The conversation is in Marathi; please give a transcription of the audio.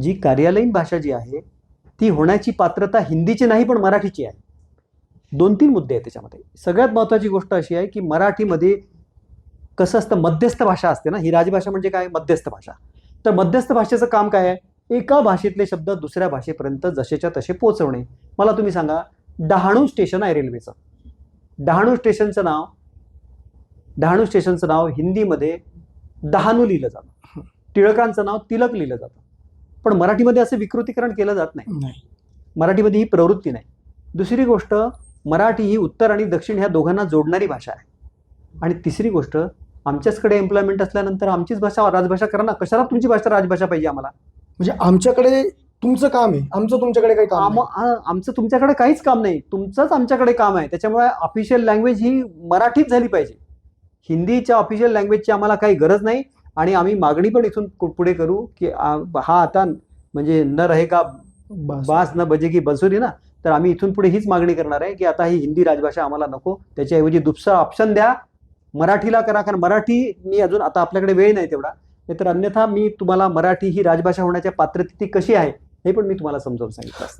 जी कार्यालयीन भाषा जी आहे ती होण्याची पात्रता हिंदीची नाही पण मराठीची आहे. दोन तीन मुद्दे आहेत त्याच्यामध्ये. सगळ्यात महत्त्वाची गोष्ट अशी आहे की मराठीमध्ये कसं असतं मध्यस्थ भाषा असते ना. ही राजभाषा म्हणजे काय? मध्यस्थ भाषा. तर मध्यस्थ भाषेचं काम काय आहे? एका भाषेतले शब्द दुसऱ्या भाषेपर्यंत जसेच्या तसे पोचवणे मला तुम्ही सांगा डहाणू स्टेशन आहे रेल्वेचं. डहाणू स्टेशनचं नाव डहाणू स्टेशनचं नाव हिंदीमध्ये डहाणू लिहिलं जातं. टिळकांचं नाव तिलक लिहिलं जातं. पण मराठीमध्ये असं विकृतीकरण केलं जात नाही. मराठीमध्ये ही प्रवृत्ती नाही. दुसरी गोष्ट मराठी ही उत्तर आणि दक्षिण ह्या दोघांना जोडणारी भाषा आहे. आणि तिसरी गोष्ट आमच्याचकडे एम्प्लॉयमेंट असल्यानंतर आमचीच भाषा राजभाषा करा ना. कशाला तुमची भाषा राजभाषा पाहिजे आम्हाला? म्हणजे आमच्याकडे तुमचं काम आहे. आमचं तुमच्याकडे काही काम आमचं तुमच्याकडे काहीच काम नाही. तुमचंच आमच्याकडे काम आहे. त्याच्यामुळे ऑफिशियल लँग्वेज ही मराठीच झाली पाहिजे. हिंदीच्या ऑफिशियल लँग्वेजची आम्हाला काही गरज नाही. आणि आम्ही मागणी पण इथून पुढे करू की हा आता म्हणजे न रहे का बस. बास न बजेगी बसुरी ना तर आम्ही इथून पुढे हीच मागणी करणार आहे की आता ही हिंदी राजभाषा आम्हाला नको. त्याच्याऐवजी दुसरा ऑप्शन द्या. मराठीला करा कारण मराठी मी अजून आता आपल्याकडे वेळ नाही तेवढा. नाहीतर अन्यथा मी तुम्हाला मराठी ही राजभाषा होण्याच्या पात्रतेची कशी आहे हे पण मी तुम्हाला समजावून सांगितलं असतं.